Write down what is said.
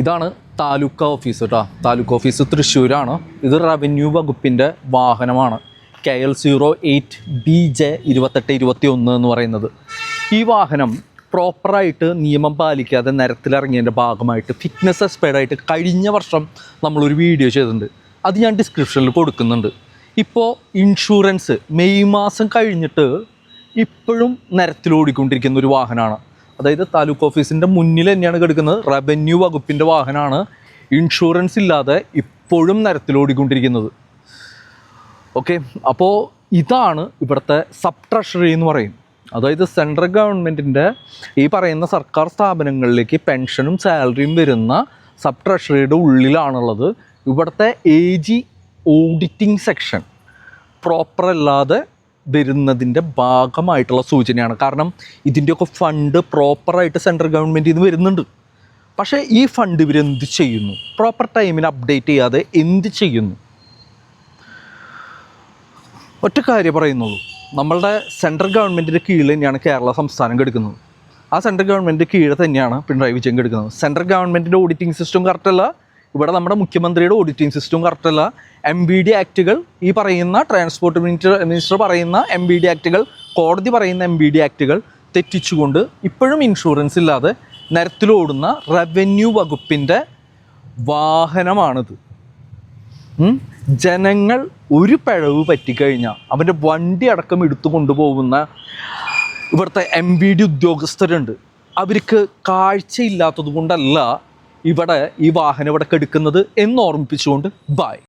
ഇതാണ് താലൂക്ക് ഓഫീസ് കേട്ടോ താലൂക്ക് ഓഫീസ് തൃശ്ശൂരാണ്. ഇത് റവന്യൂ വകുപ്പിന്റെ വാഹനമാണ്. K L zero eight B J ഇരുപത്തെട്ട് ഇരുപത്തി ഒന്ന് എന്ന് പറയുന്നത്. ഈ വാഹനം പ്രോപ്പറായിട്ട് നിയമം പാലിക്കാതെ നിരത്തിലിറങ്ങിയതിന്റെ ഭാഗമായിട്ട് ഫിറ്റ്നസ് എക്സ്പേർഡായിട്ട് കഴിഞ്ഞ വർഷം നമ്മളൊരു വീഡിയോ ചെയ്തിട്ടുണ്ട്. അത് ഞാൻ ഡിസ്ക്രിപ്ഷനിൽ കൊടുക്കുന്നുണ്ട്. ഇപ്പോൾ ഇൻഷുറൻസ് മെയ് മാസം കഴിഞ്ഞിട്ട് ഇപ്പോഴും നിരത്തിലോടിക്കൊണ്ടിരിക്കുന്ന ഒരു വാഹനമാണ്. അതായത് താലൂക്ക് ഓഫീസിന്റെ മുന്നിൽ തന്നെയാണ് കിടക്കുന്നത്. റവന്യൂ വകുപ്പിന്റെ വാഹനമാണ്. ഇൻഷുറൻസ് ഇല്ലാതെ ഇപ്പോഴും നിരത്തിലോടിക്കൊണ്ടിരിക്കുന്നത് ഓക്കെ അപ്പോൾ ഇതാണ് ഇവിടുത്തെ സബ് ട്രഷറി എന്ന് പറയും. അതായത് സെൻട്രൽ ഗവൺമെന്റിന്റെ ഈ പറയുന്ന സർക്കാർ സ്ഥാപനങ്ങളിലേക്ക് പെൻഷനും സാലറിയും വരുന്ന സബ് ട്രഷറിയുടെ ഉള്ളിലാണുള്ളത്. ഇവിടുത്തെ A G auditing section proper അല്ലാതെ വരുന്നതിന്റെ ഭാഗമായിട്ടുള്ള സൂചനയാണ്. കാരണം ഇതിന്റെയൊക്കെ ഫണ്ട് പ്രോപ്പറായിട്ട് സെൻട്രൽ ഗവൺമെന്റിൽ നിന്ന് വരുന്നുണ്ട്. പക്ഷേ ഈ ഫണ്ട് ഇവരെന്ത് ചെയ്യുന്നു? പ്രോപ്പർ ടൈമിന് അപ്ഡേറ്റ് ചെയ്യാതെ എന്ത് ചെയ്യുന്നു? ഒറ്റ കാര്യം പറയുന്നുള്ളൂ. നമ്മളുടെ സെൻട്രൽ ഗവൺമെന്റിന്റെ കീഴിൽ തന്നെയാണ് കേരള സംസ്ഥാനം കെടുക്കുന്നത്. ആ സെൻട്രൽ ഗവൺമെന്റിന്റെ കീഴിൽ തന്നെയാണ് പിണറായി വിജയൻ കെടുക്കുന്നത്. സെൻട്രൽ ഗവൺമെന്റിന്റെ ഓഡിറ്റിംഗ് സിസ്റ്റം കറക്റ്റല്ല ഇവിടെ നമ്മുടെ മുഖ്യമന്ത്രിയുടെ ഓഡിറ്റിംഗ് സിസ്റ്റം കറക്റ്റല്ല എം ബി ഡി ആക്റ്റുകൾ ഈ പറയുന്ന ട്രാൻസ്പോർട്ട് മിനിസ്റ്റർ മിനിസ്റ്റർ പറയുന്ന എം ബി ഡി ആക്റ്റുകൾ കോടതി പറയുന്ന എം ബി ഡി ആക്റ്റുകൾ തെറ്റിച്ചുകൊണ്ട് ഇപ്പോഴും ഇൻഷുറൻസ് ഇല്ലാതെ നിരത്തിലോടുന്ന റവന്യൂ വകുപ്പിന്റെ വാഹനമാണിത്? ജനങ്ങൾ ഒരു പിഴവ് പറ്റിക്കഴിഞ്ഞാൽ അവന്റെ വണ്ടി അടക്കം എടുത്തു കൊണ്ടുപോകുന്ന ഇവിടുത്തെ എം ബി ഡി ഉദ്യോഗസ്ഥരുണ്ട്. അവർക്ക് കാഴ്ചയില്ലാത്തത് കൊണ്ടല്ല ഇവിടെ ഈ വാഹനം ഇവിടെ കെടുക്കുന്നത് എന്ന് ഓർമ്മിപ്പിച്ചുകൊണ്ട് ബായ്